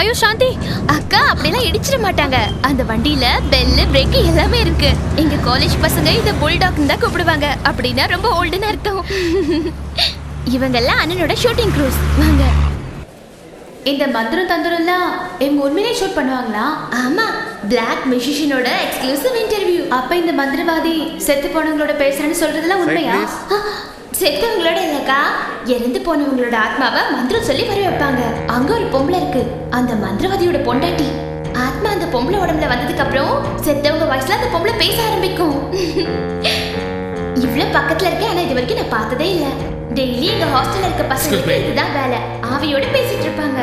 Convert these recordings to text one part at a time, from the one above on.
ஐயோ சாந்தி அக்கா அப்படிலாம் இடிச்சிட மாட்டாங்க. அந்த வண்டியில பெல்லு பிரேக் எல்லாமே இருக்கு. எங்க காலேஜ் பசங்க இத புல்டாக்னு தான் கூப்பிடுவாங்க. அப்படின்னா ரொம்ப ஓல்டுன்னு அர்த்தம். இவங்க எல்லாம் அண்ணனோட ஷூட்டிங் க்ரூஸ் வாங்க. இந்த மந்திரம் தந்திரம்லாம் இவங்க உண்மையிலே ஷூட் பண்ணுவாங்களா? ஆமா பிளாக் மியூசிஷியனோட எக்ஸ்க்ளூசிவ் இன்டர்வியூ அப்ப இந்த மந்திரவாதி செத்து போனவங்களோட பேசுறேன்னு சொல்றதெல்லாம் உண்மையா? செத்தவங்களோட இல்லக்கா இறந்து போனவங்களோட ஆத்மாவை மந்திரம் சொல்லி வர வைப்பாங்க. அங்க ஒரு பொம்பளை இருக்கு. அந்த மந்திரவாதியோட பொண்டாட்டி. ஆத்மா அந்த பொம்பளை உடம்புல வந்ததுக்கு அப்புறம் செத்தவங்க வயசுல அந்த பொம்பளை பேச ஆரம்பிக்கும். இவ்வளவு பக்கத்துல இருக்கேன் ஆனா இது வரைக்கும் நான் பார்த்ததே இல்ல. டெய்லி எங்க ஹாஸ்டல்ல இருக்க பசங்களுக்கு இதுதான் வேலை. ஆவியோட பேசிட்டு இருப்பாங்க.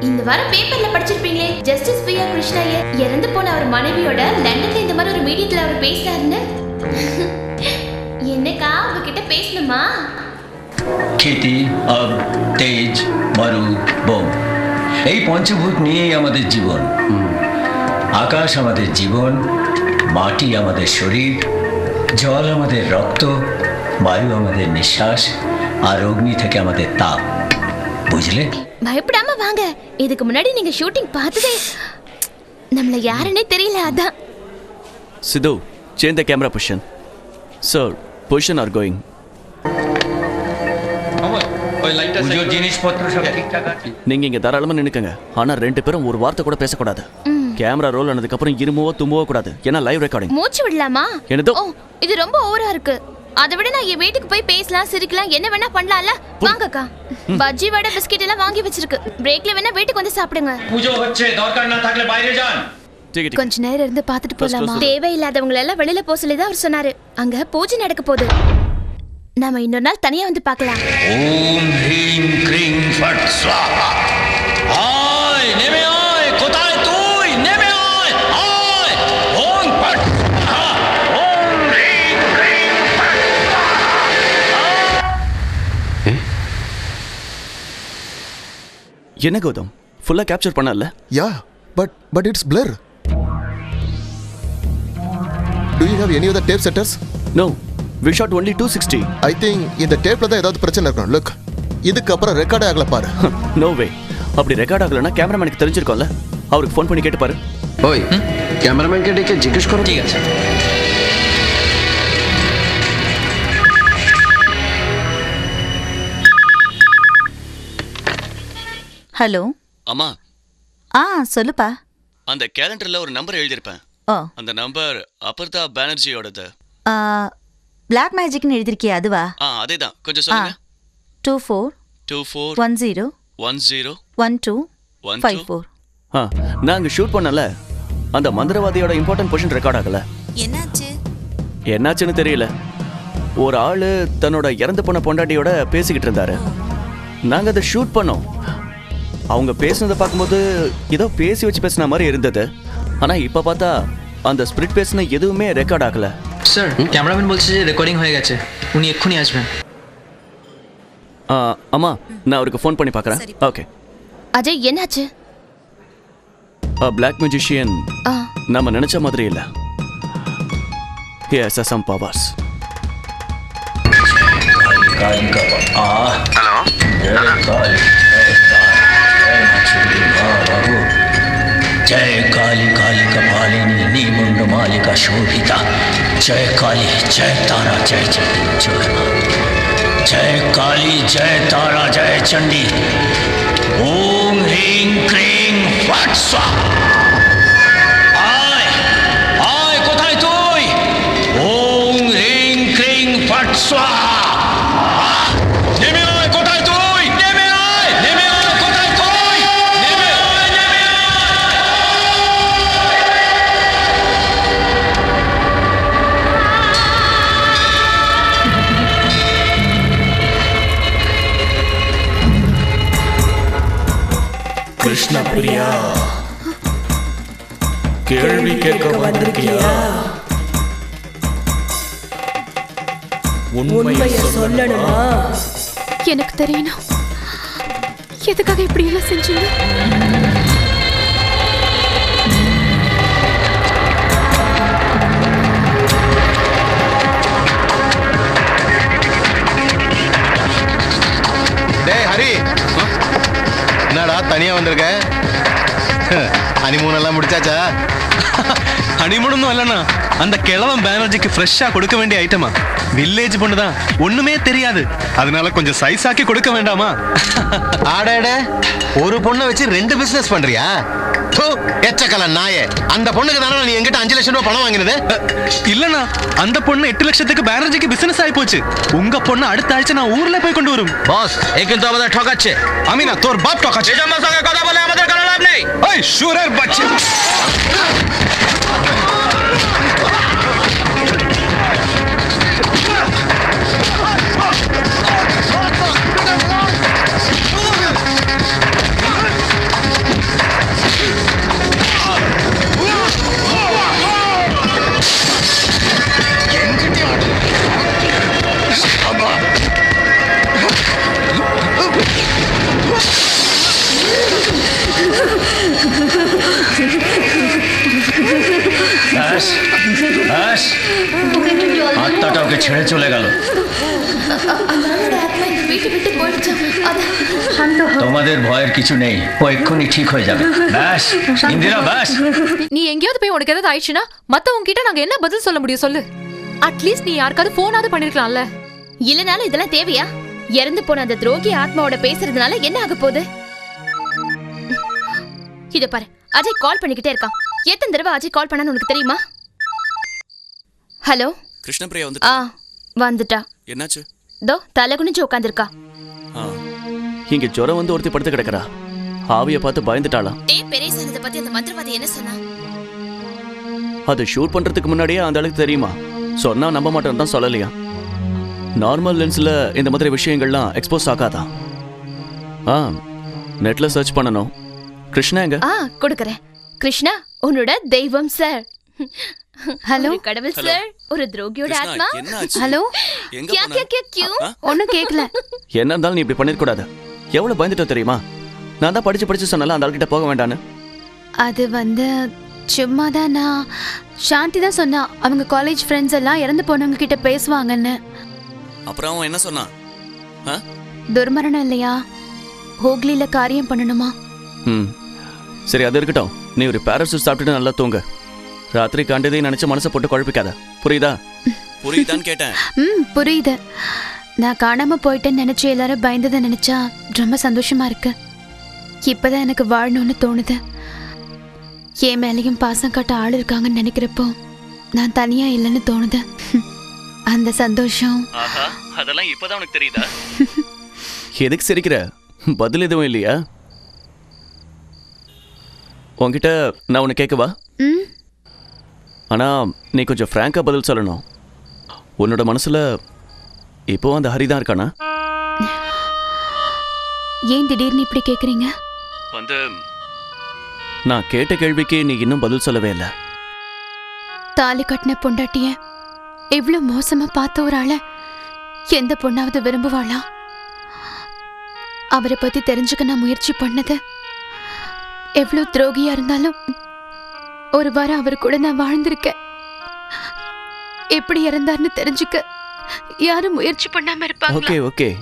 இந்த வாரம் பேப்பர்ல படிச்சிருப்பீங்களே ஜஸ்டிஸ் பிஆர் கிருஷ்ணா ஐயர் இறந்து போன அவர் மனைவியோட லண்டன்ல இந்த மாதிரி ஒரு மீடியத்துல அவர் பேசினாருன்னு? என்னக்கா உங்ககிட்ட பேசணுமா খেতি আব তেজ মরু বোম এই পঞ্চভূত নিয়েই আমাদের জীবন আকাশ আমাদের জীবন মাটি আমাদের শরীর জল আমাদের রক্ত বায়ু আমাদের নিঃশ্বাস আর অগ্নি থেকে আমাদের তাপ বুঝলে பயப்படாம வாங்க இதுக்கு முன்னாடி நீங்க ஷூட்டிங் பார்த்ததே நம்மள யாருன்னே தெரியல அதான் Sidhu, change the camera position. Sir, position are going. পুজোর জিনিসপত্র সব ঠিকঠাক আছে நீங்க இங்க தாராளமா நின்னுக்கங்க ஆனா ரெண்டு பேரும் ஒரு வார்த்தை கூட பேசக்கூடாது கேமரா ரோல் ஆனதுக்கு அப்புறம் இருமுவோ தும்பவோ கூடாது ஏன்னா லைவ் ரெக்கார்டிங் மூச்சு விடலாமா என்னதோ? ஓ இது ரொம்ப ஓவரா இருக்கு அதை விட நான் என் வீட்டுக்கு போய் பேசலாம் சிரிக்கலாம் என்ன வேணா பண்ணலாம்ல வாங்கக்கா பஜ்ஜி வடை பிஸ்கெட் எல்லாம் வாங்கி வச்சிருக்கு பிரேக்ல வேணா வீட்டுக்கு வந்து சாப்பிடுங்க পুজো হচ্ছে দরকার না থাকলে বাইরে যান டிக்கெட் கொஞ்ச நேரம் இருந்து பார்த்துட்டு போலாமா? தேவையில்லாதவங்கள எல்லாம் வெளியில போக சொல்லி தான் அவர் சொன்னாரு. அங்க பூஜை நடக்க போகுது. நாம இன்னொரு நாள் தனியா வந்து பார்க்கலாம். ஓம் ஹீம் கிரீம் ஃபட் ஸ்வாஹா. ஆய் நேமே ஆய் கோதாய் தூய் நேமே ஆய். ஆய் ஓம் ஃபட் என்ன கௌதம்? ஃபுல்லாக கேப்சர் பண்ணல yeah but but it's blur Do you have any other tape setters? No we shot only two sixty I think இந்த டேப்ல தான் ஏதாவது பிரச்சனை இருக்கணும் லுக் இதுக்கப்புறம் ரெக்கார்டே ஆகல பாரு நோ வே அப்படி ரெக்கார்ட் ஆகலைன்னா கேமராமேனுக்கு தெரிஞ்சிருக்கோம்ல அவருக்கு ஃபோன் பண்ணி கேட்டு பாரு ওই ক্যামেরাম্যানকে ডেকে জিজ্ঞেস করো ঠিক আছে ஹலோ அம்மா ஆ சொல்லுப்பா அந்த கேலண்டர்ல ஒரு நம்பர் எழுதியிருப்பேன் ஓ அந்த நம்பர் அபர்தா பானர்ஜியோடது. பிளாக் மேஜிக்னு எழுதிருக்கியா அதுவா? ஆ அதே தான் கொஞ்சம் சொல்லுங்க. Two four two four one zero one zero one two one five four ஆ நான் அங்கே ஷூட் பண்ணல. அந்த மந்திரவாதியோட இம்பார்ட்டன்ட் பொசிஷன் ரெக்கார்ட் ஆகல. என்னாச்சு? என்னாச்சுன்னு தெரியல. ஒரு ஆளு தன்னோட இறந்து போன பொண்டாட்டியோட பேசிக்கிட்டு இருந்தாரு. நாங்க அதை ஷூட் பண்ணோம். அவங்க பேசுனதை பார்க்கும்போது ஏதோ பேசி வச்சு பேசின மாதிரி இருந்தது. ஆனா இப்ப பார்த்தா அந்த স্প্লিট পেসনে এদুমে রেকর্ড আকলা স্যার ক্যামেরাম্যান বলছে যে রেকর্ডিং হয়ে গেছে। উনি এক্ষুনি আসবেন। அம்மா நான் அவருக்கு ஃபோன் பண்ணி பார்க்குறேன். ஓகே அஜய் என்னாச்சு? பிளாக் மியூசிஷியன் நம்ம நினைச்ச மாதிரி இல்லை. எஸ் எஸ் சம் பவாஸ் ஹலோ ஜெய காளி காளி கபாலினி मुंड मालिका शोभिता जय काली जय तारा जय चंडी जय माँ जय काली जय तारा जय चंडी ओम ह्रीं क्रीं फट स्वाहा கிருஷ்ண பிரியா? கேள்வி கேட்க வந்திருக்கியா? உண்மையை சொல்லணுமா? எனக்கு தெரியணும். எதுக்காக இப்படி எல்லாம் செஞ்சீங்க? டேய் ஹரி என்னடா தனியா வந்திருக்க. ஹனிமூன் எல்லாம் முடிச்சாச்சா? ஹனிமூனொന്നും இல்லைண்ணா அந்த கிழவன் பேனர்ஜிக்கு ஃப்ரெஷ்ஷா கொடுக்க வேண்டிய ஐட்டமா வில்லேஜ் பொண்ணு தான் ஒண்ணுமே தெரியாது. அதனால கொஞ்சம் சைஸ் ஆக்கி கொடுக்க வேண்டாமா? ஆடேடே ஒரு பொண்ணை வச்சு ரெண்டு பிசினஸ் பண்றியா? தூ, எச்சக்கல நாய அந்த பொண்ணுக்கு தானே நீ எங்கிட்ட அஞ்சு லட்சம் ரூபாய் பணம் வாங்கினது? இல்லனா அந்த பொண்ணு எட்டு லட்சத்துக்கு பேனர்ஜிக்கு பிசினஸ் ஆயி போச்சு. உங்க பொண்ணு அடுத்த ஆഴ്ച நான் ஊர்ல போய் கொண்டு வரும். பாஸ் এ কিন্তু আমাদের ঠকাচ্ছে আমি না তোর বাপ ঠকাচ্ছে এজন্য সঙ্গে কথা বলে আমাদের কোনো লাভ নেই போயிடுச்சு அது তোমাদের ভয়ের কিছু নেই ও এক্ষুনি ঠিক হয়ে যাবে ব্যাস ইন্দিরা ব্যাস நீ எங்கேயாவது போய் உனக்கு ஏதாவது ஆயிடுச்சுன்னா மத்தவங்க கிட்ட நாங்க என்ன பதில் சொல்ல முடியும் சொல்லு அட்லீஸ்ட் நீ யாருக்காவது போனாவது பண்ணிருக்கலாம்ல இல்லனாலும் இதெல்லாம் தேவையா இறந்து போன அந்த துரோகி ஆத்மாவோட பேசுறதுனால என்ன ஆக போகுது இத பாரு அஜய் கால் பண்ணிக்கிட்டே இருக்கான் எத்தனை தடவை அஜய் கால் பண்ணான்னு உனக்கு தெரியுமா ஹலோ கிருஷ்ணபிரியா வந்து ஆ வந்துட்டா. என்னாச்சு? தோ தலை குனிஞ்சு உட்காந்துருக்கா ஆ, இங்க ஜுரம் வந்து ஒருத்தி படுத்து கிடக்குறா. ஆவிய பார்த்து பயந்துட்டாளாம். டே பெரியசானதை பத்தி அந்த மந்திரவாதி என்ன சொன்னா? அது ஷூட் பண்றதுக்கு முன்னாடியே அந்த அளவுக்கு தெரியுமா? சொன்னா நம்ப மாட்டேன்னு தான் சொல்லலையா? நார்மல் லென்ஸ்ல இந்த மாதிரி விஷயங்கள்லாம் எக்ஸ்போஸ் ஆகாதா? ஆ நெட்ல சர்ச் பண்ணணும். கிருஷ்ணா எங்க? ஆ கொடுக்கறேன். கிருஷ்ணா உன்னோட தெய்வம் சார் ஹலோ கடவுள் சார் ஒரு துரோகியோட ஆத்மா. ஹலோ கியா கியா கியா கியூ ஒன்னும் கேட்கல என்ன இருந்தாலும் நீ இப்படி பண்ணிருக்க கூடாது எவ்வளவு பயந்துட்ட தெரியுமா? நான் தான் படிச்சு படிச்சு சொன்னல அந்த ஆள்கிட்ட போக வேண்டான்னு. அது வந்து சும்மா தான் நான் சாந்தி தான் சொன்னா. அவங்க காலேஜ் ஃப்ரெண்ட்ஸ் எல்லாம் இறந்து போனவங்க கிட்ட பேசுவாங்கன்னு. அப்புறம் அவன் என்ன சொன்னான்? துர்மரணம் இல்லையா? ஹோக்லியில காரியம் பண்ணணுமா? ம். சரி அது இருக்கட்டும். நீ ஒரு பேரசூட் சாப்பிட்டுட்டு நல்லா தூங்க. ராத்திரி கண்டதே நினைச்சு மனசை போட்டு குழப்பிக்காத. புரியுதா? புரியுதான்னு கேட்டேன். ம் புரியுது. நான் காணாம போயிட்டேன்னு நினைச்சு எல்லாரும் பயந்ததை நினைச்சா ரொம்ப சந்தோஷமா இருக்கு. இப்பதான் எனக்கு வாழணும்னு தோணுது. என் மேலேயும் பாசம் காட்ட ஆள் இருக்காங்கன்னு நினைக்கிறப்போ நான் தனியா இல்லைன்னு தோணுது. அந்த சந்தோஷம். ஆஹா அதெல்லாம் இப்பதான் உனக்கு தெரியுதா? எதுக்கு சிரிக்கிற? பதில் எதுவும் இல்லையா? உன்கிட்ட நான் உன்னை கேட்கவா? ம் ஆனா நீ கொஞ்சம் ஃப்ராங்கா பதில் சொல்லணும். உன்னோட மனசுல இப்போ அந்த ஹரி தான் இருக்கானா? ஏன் திடீர்னு இப்படி கேக்குறீங்க? வந்து நான் கேட்ட கேள்விக்கு நீ இன்னும் பதில் சொல்லவே இல்லை. தாலி கட்டின பொண்டாட்டிய இவ்ளோ மோசமா பார்த்த ஒரு ஆள எந்த பொண்ணாவது விரும்புவாளா? அவரை பத்தி தெரிஞ்சுக்க நான் முயற்சி பண்ணது எவ்வளவு துரோகியா இருந்தாலும் ஒரு வாரம் அவர் கூட நான் வாழ்ந்திருக்கேன். எப்படி இறந்தார்னு தெரிஞ்சுக்க யாரும் முயற்சி பண்ணாம இருப்பாங்க ஓகே ஓகே.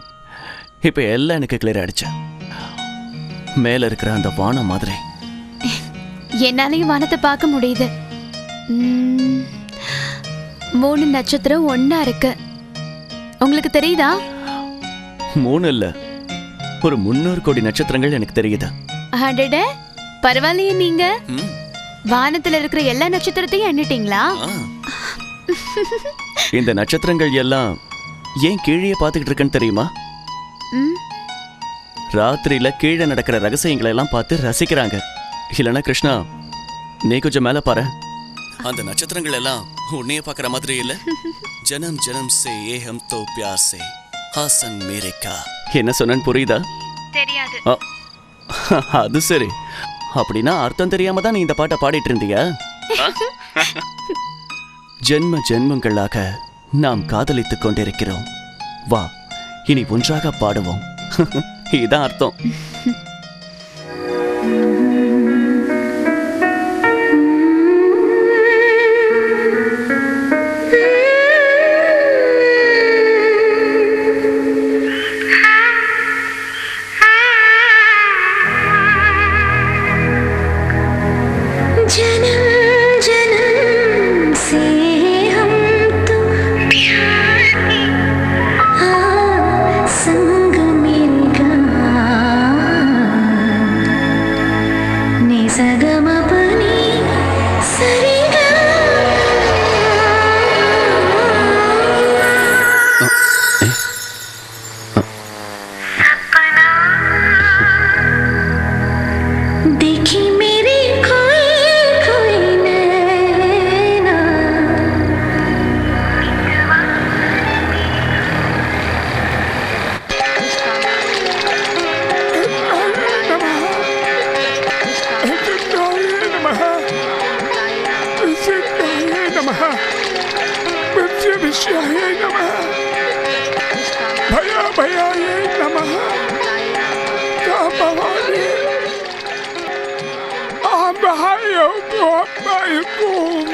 இப்போ எல்லாம் எனக்கு கிளியர் ஆயிடுச்சு. மேல இருக்கிற அந்த வானம் மாதிரி. என்னாலையும் வானத்தை பார்க்க முடியுது. ம், மூணு நட்சத்திரம் ஒண்ணா இருக்கு. உங்களுக்கு தெரியுதா? மூணு இல்ல. ஒரு முன்னூறு கோடி நட்சத்திரங்கள் எனக்கு தெரியுது. அடட பரவாயில்லையே நீங்க. ம், வானத்துல இருக்கிற எல்லா நட்சத்திரத்தையும் எண்ணிட்டீங்களா. இந்த நட்சத்திரங்கள் எல்லாம் ஏன் கீழே பார்த்துக்கிட்டு இருக்கேன்னு தெரியுமா? ராத்திரியில கீழே நடக்கிற ரகசியங்களை எல்லாம் பார்த்து ரசிக்கிறாங்க. இல்லைன்னா கிருஷ்ணா நீ கொஞ்சம் மேல பாரு. அந்த நட்சத்திரங்கள் எல்லாம் உன்னைய பார்க்குற மாதிரி இல்ல. ஜனம் ஜனம் சே ஏஹம் தோ பியார் சே. ஹாசன் மேரேக்கா என்ன சொன்னேன்னு புரியுதா? தெரியாது. அது சரி. அப்படின்னா அர்த்தம் தெரியாம தான் நீ இந்த பாட்டை பாடிட்டு இருந்தியா? ஜென்ம ஜென்மங்களாக நாம் காதலித்துக் கொண்டிருக்கிறோம். வா இனி ஒன்றாக பாடுவோம். இதான் அர்த்தம்.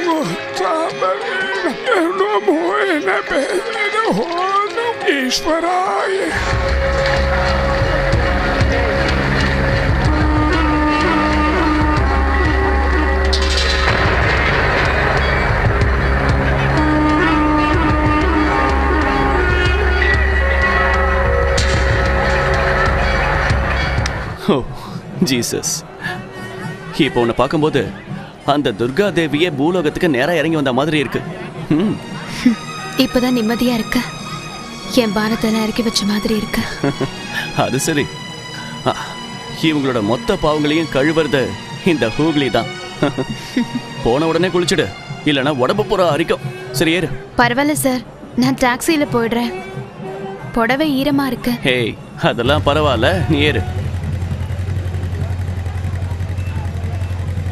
Muntaamariin nomuina pehdin huono Isvaraai. Oh Jesus இப்போ உன்னை பார்க்கும்போது அந்த துர்கா தேவியே பூலோகத்துக்கு நேரா இறங்கி வந்த மாதிரி இருக்கு. இப்பதான் நிம்மதியா இருக்கு. என் பாரத்தெல்லாம் இறக்கி வச்ச மாதிரி இருக்கு. அது சரி. இவங்களோட மொத்த பாவங்களையும் கழுவுறது இந்த ஹூக்லி தான். போன உடனே குளிச்சுடு. இல்லைன்னா உடம்பு பூரா அரிக்கும். சரி ஏறு. பரவாயில்ல சார். நான் டாக்ஸியில போயிடுறேன். புடவை ஈரமா இருக்கு. ஹேய் அதெல்லாம் பரவாயில்ல. நீ ஏறு.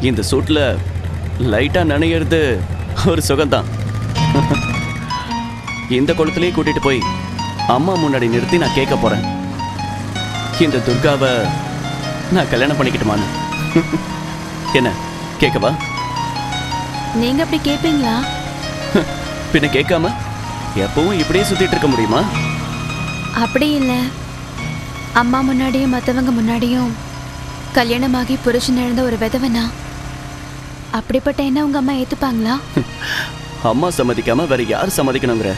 இந்த சூட்ல லைட்டா நனையிறது ஒரு சுகம்தான். இந்த குளத்திலேயே கூட்டிட்டு போய் அம்மா முன்னாடி நிறுத்தி நான் கேட்க போறேன். இந்த துர்காவை நான் கல்யாணம் பண்ணிக்கிட்டுமான்னு. என்ன கேட்கவா? நீங்க அப்படி கேப்பீங்களா? பின்ன கேட்காம எப்பவும் இப்படியே சுத்திட்டு இருக்க முடியுமா? அப்படி இல்லை. அம்மா முன்னாடியும் மற்றவங்க முன்னாடியும் கல்யாணமாகி புருஷன் இழந்த ஒரு விதவனா அப்படிப்பட்ட என்ன உங்க அம்மா ஏத்துப்பாங்களா? அம்மா சம்மதிக்காம வேற யார் சம்மதிக்கணுங்கிற?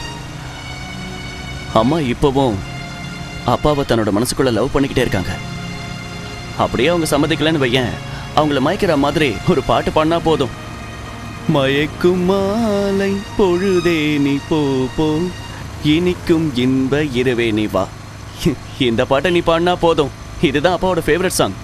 அம்மா இப்போவும் அப்பாவை தன்னோட மனசுக்குள்ள லவ் பண்ணிக்கிட்டே இருக்காங்க. அப்படியே அவங்க சம்மதிக்கலன்னு வையேன் அவங்கள மயக்கிற மாதிரி ஒரு பாட்டு பாடினா போதும். மயக்கும் மாலை பொழுதே நீ போ போ. இனிக்கும் இன்ப இரவே நீ வா. இந்த பாட்டை நீ பாடினா போதும். இதுதான் அப்பாவோட ஃபேவரட் சாங்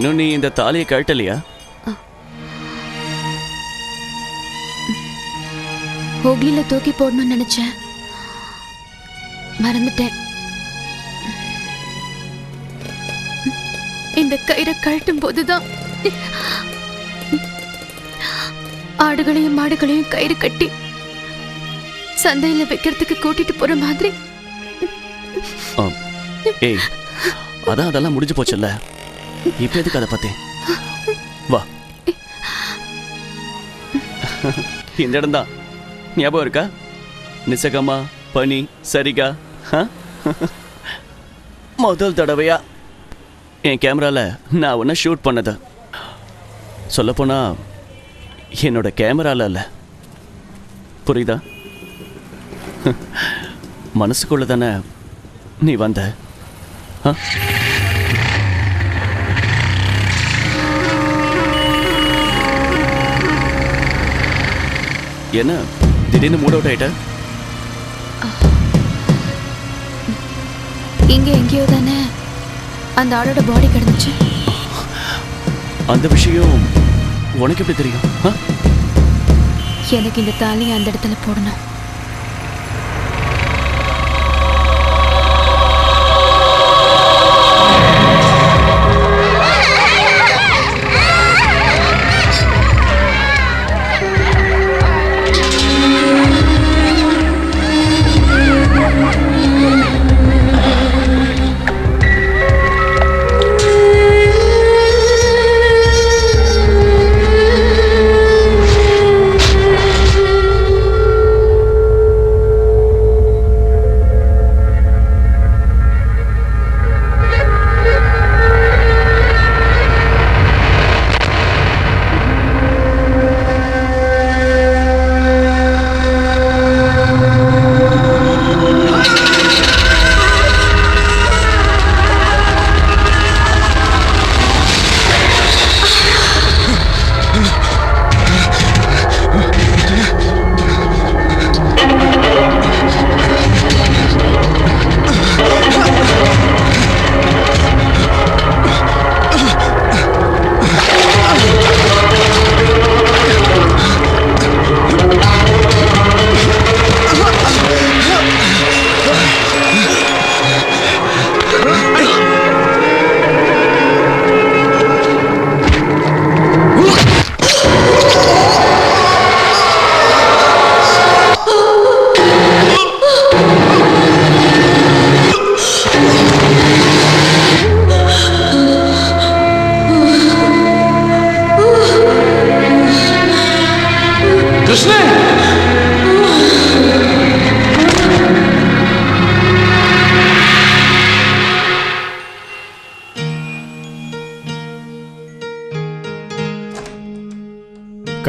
இன்னும் நீ இந்த தாலியை கழட்டலையா? ஹோக்லில தூக்கி போடணும்னு நினைச்சேன். மறந்துட்டேன். இந்த கயிறை கழட்டும் போதுதான். ஆடுகளையும் மாடுகளையும் கயிறு கட்டி சந்தையில வைக்கிறதுக்கு கூட்டிட்டு போற மாதிரி. அதான் அதெல்லாம் முடிஞ்சு போச்சுல்ல? இப்ப எதுக்கு அதை பத்தி வா. இந்த இடம்தான். ஞாபகம் இருக்கா? நிசகமா பனி சரிகா ஆ? முதல் தடவையா? என் கேமராவில் நான் ஒன்றை ஷூட் பண்ணது. சொல்லப்போனால் என்னோட கேமராவில் இல்லை புரியுதா? மனசுக்குள்ள தானே நீ வந்த? ஆ என்ன? திடீர்னு மூட் அவுட் ஆயிட்ட? இங்க எங்கேயோ தானே. அந்த ஆளோட பாடி கிடந்துச்சு. அந்த விஷயம் உனக்கு எப்படி தெரியும்? எனக்கு இந்த தாலியை அந்த இடத்துல போடணும்.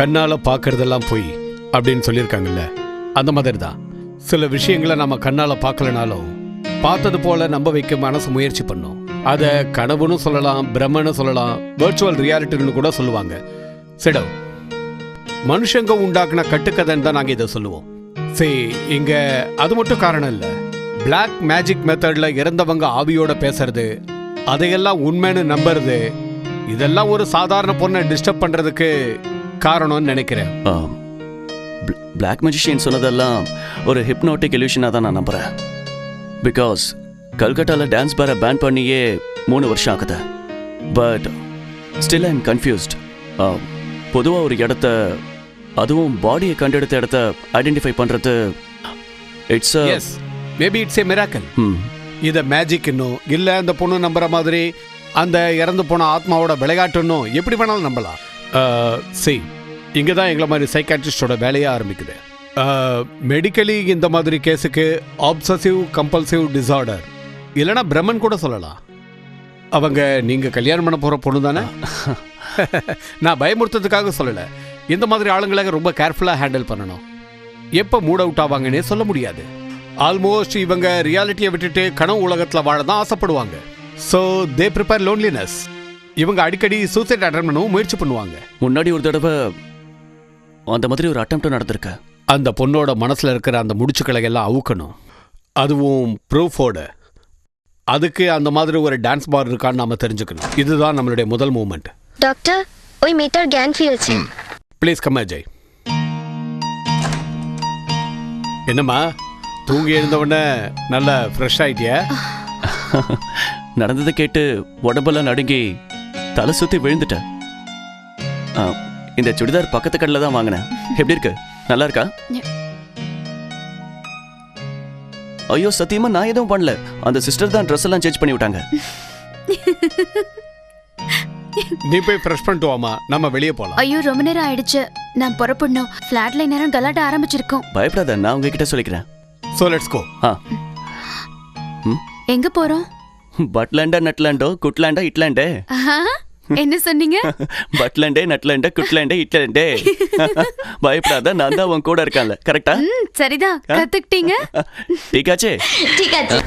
கண்ணால் பார்க்கறதெல்லாம் பொய் அப்படின்னு சொல்லியிருக்காங்கல்ல அந்த மாதிரி தான் சில விஷயங்களை நம்ம கண்ணால் பார்க்கலனாலும் பார்த்தது போல நம்ப வைக்க மனசு முயற்சி பண்ணும். அதை கனவுன்னு சொல்லலாம் பிரம்மன்னு சொல்லலாம் வேர்ச்சுவல் ரியாலிட்டின்னு கூட சொல்லுவாங்க. சிடம் மனுஷங்க உண்டாக்குன கட்டுக்கதைன்னு தான் நாங்கள் இதை சொல்லுவோம். சரி இங்கே அது மட்டும் காரணம் இல்லை. பிளாக் மேஜிக் மெத்தடில் இறந்தவங்க ஆவியோட பேசுறது அதையெல்லாம் உண்மைன்னு நம்புறது இதெல்லாம் ஒரு சாதாரண பொண்ணை டிஸ்டர்ப் பண்ணுறதுக்கு காரணம்னு நினைக்கிறேன். பிளாக் மெஜிஷியன் சொன்னதெல்லாம் ஒரு ஹிப்னாட்டிக் illusion-ஆ தான் நான் நம்புகிறேன் பிகாஸ் கல்கட்டாவில் டான்ஸ் பாரை பேன் பண்ணியே மூணு வருஷம் ஆகுது. பட் ஸ்டில் ஐம் கன்ஃபியூஸ்ட் பொதுவாக ஒரு இடத்த அதுவும் பாடியை கண்டெடுத்த இடத்த ஐடென்டிஃபை பண்ணுறது it's yes maybe it's a miracle இத மேஜிக் இன்னும் இல்ல அந்த பொண்ணு நம்புற மாதிரி அந்த இறந்து போன ஆத்மாவோட விளையாட்டுன்னு எப்படி வேணாலும் நம்பலாம். சி இங்க தான் எங்களை மாதிரி சைக்காட்ரிஸ்டோட வேலையே ஆரம்பிக்குது. மெடிக்கலி இந்த மாதிரி கேஸுக்கு ஆப்சசிவ் கம்பல்சிவ் டிசார்டர் இல்லைன்னா பிரம்மன் கூட சொல்லலாம். அவங்க நீங்க கல்யாணம் பண்ண போற பொண்ணு தானே? நான் பயமுறுத்ததுக்காக சொல்லல. இந்த மாதிரி ஆளுங்களை ரொம்ப கேர்ஃபுல்லா ஹேண்டில் பண்ணணும். எப்போ மூட் அவுட் ஆவாங்கன்னே சொல்ல முடியாது. ஆல்மோஸ்ட் இவங்க ரியாலிட்டியை விட்டுட்டு கனவு உலகத்தில் வாழ தான் ஆசைப்படுவாங்க. ஸோ தே ப்ரிப்பேர் லோன்லினஸ் இவங்க அடிக்கடி சூசைட் அட்டன் பண்ணவும் முயற்சி பண்ணுவாங்க. முன்னாடி ஒரு தடவை அந்த மாதிரி ஒரு அட்டம் நடந்திருக்க. அந்த பொண்ணோட மனசில் இருக்கிற அந்த முடிச்சுக்களை எல்லாம் அவுக்கணும். அதுவும் ப்ரூஃபோட. அதுக்கு அந்த மாதிரி ஒரு டான்ஸ் பார் இருக்கான்னு நாம தெரிஞ்சுக்கணும். இதுதான் நம்மளுடைய முதல் moment doctor Y meter can feels please come Ajay என்னம்மா? தூங்கி எழுந்த உடனே நல்லா ஃப்ரெஷ் ஆயிட்டியா? நடந்ததை கேட்டு உடம்பெல்லாம் நடுங்கி தலை சுற்றி விழுந்துட்டேன் ஆ, இந்த சுடிதார் பக்கத்து கடையில் தான் வாங்கினேன். எப்படி இருக்கு? நல்லா இருக்கா? ஐயோ சத்தியமா நான் எதுவும் பண்ணல. அந்த சிஸ்டர் தான் ட்ரெஸ் எல்லாம் சேஞ்ச் பண்ணி விட்டாங்க. நீ போய் ஃப்ரெஷ் பண்ணிட்டு வாமா நம்ம வெளியே போலாம். ஐயோ ரொம்ப நேரம் ஆயிடுச்சு. நான் புறப்படணும். ஃப்ளாட்ல நேரம் கலாட்ட ஆரம்பிச்சிருக்கோம். பயப்படாத நான் உங்ககிட்ட சொல்லிக்கிறேன். So let's go ah. எங்க போறோம்? பட்லாண்டா நட்லாண்டோ குட்லாண்டா இட்லாண்டே என்ன சொன்னீங்க? பட்லாண்டே நட்லாண்டே குட்லாண்டே இட்லாண்டே பயப்படாத நான் தான் உன் கூட இருக்கான்ல. கரெக்டா சரிதான். கத்துக்கிட்டீங்க. டீகாச்சே டீகாச்சே